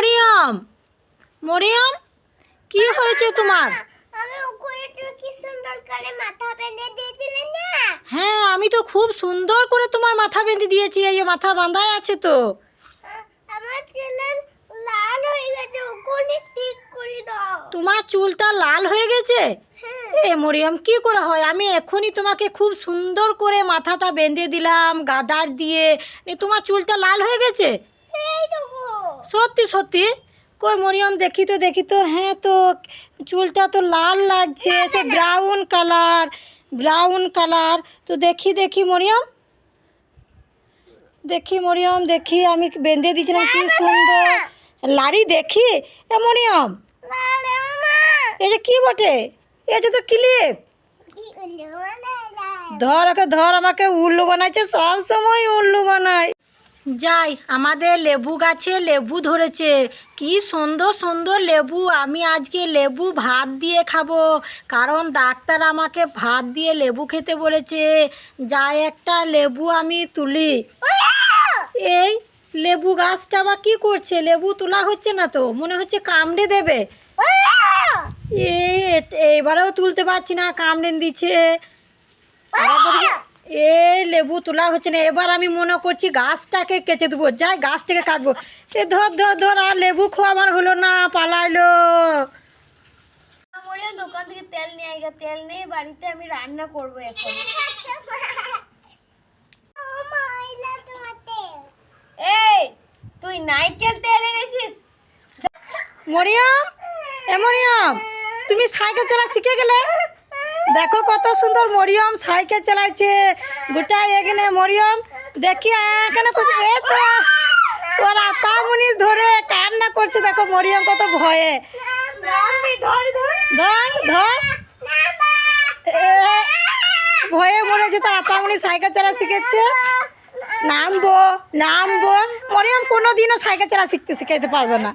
মরিয়ম মরিয়ম কি হয়েছে তোমার? হ্যাঁ আমি তো খুব সুন্দর করে তোমার মাথা বেঁধে দিয়েছি এই মাথা বাঁধাই আছে তো। আমার চুলে লাল হয়ে গেছে ওখানে ঠিক করে দাও। তোমার চুলটা লাল হয়ে গেছে? হ্যাঁ। এ মরিয়ম কি করে হয়? আমি এখনই তোমাকে খুব সুন্দর করে মাথাটা বেঁধে দিলাম গাদার দিয়ে। তোমার চুলটা লাল হয়ে গেছে? এইটুকু সত্যি সত্যি? কই মরিয়ম দেখি তো দেখি তো। হ্যাঁ তো চুলটা তো লাল লাগছে সে ব্রাউন কালার ব্রাউন কালার তো দেখি দেখি মরিয়ম। দেখি মরিয়ম দেখি আমি বেঁধে দিয়েছিলাম কি সুন্দর। লাড়ি দেখি? এ মরিয়ম। এটা কি বটে? এটা তো ক্লিপ। ধর ওকে ধর আমাকে উল্লু বানাইছে সব সময় উল্লু বানায়। যাই, আমাদের লেবু গাছে লেবু ধরেছে। কি সুন্দর সুন্দর লেবু, আমি আজকে লেবু ভাত দিয়ে খাব। কারণ ডাক্তার আমাকে ভাত দিয়ে লেবু খেতে বলেছে। যাই, একটা লেবু আমি তুলি। এই, লেবু গাছটা আবার কি করছে? লেবু তোলা হচ্ছে না তো, মনে হচ্ছে কামড়ে দেবে। এই এবারেও তুলতে পারছি না, কামড়ে দিচ্ছে। এ লেবু তোলা হচ্ছে না। এবার আমি মনে করছি গাছটাকে কেটে দেবো। যাই গাছটাকে কাটবো। এ ধর ধর ধর আর লেবু খাওয়া আমার হলো না পালাইলো। দোকান থেকে তেল নিয়ে আইগা তেল নিয়ে বাড়িতে আমি রান্না করব এখন। এই তুই নাইকেল তেল এনেছিস? মরিয়ম? এ মরিয়ম তুমি সাইকেল চালা শিখে গেলে? দেখো কত সুন্দর মরিয়ম সাইকেল চালাইছে। গোটা এখানে মরিয়ম। দেখি এখানে এ তো। ধরে কান্না করছে, দেখো মরিয়ম কত ভয়ে। ধর ধর। ভয়ে তার আপা মুনি সাইকেল চালা শিখেছে। নামবো নামবো। মরিয়ম কোনো দিনও সাইকেল চালা শিখতে শিখাইতে পারবে না।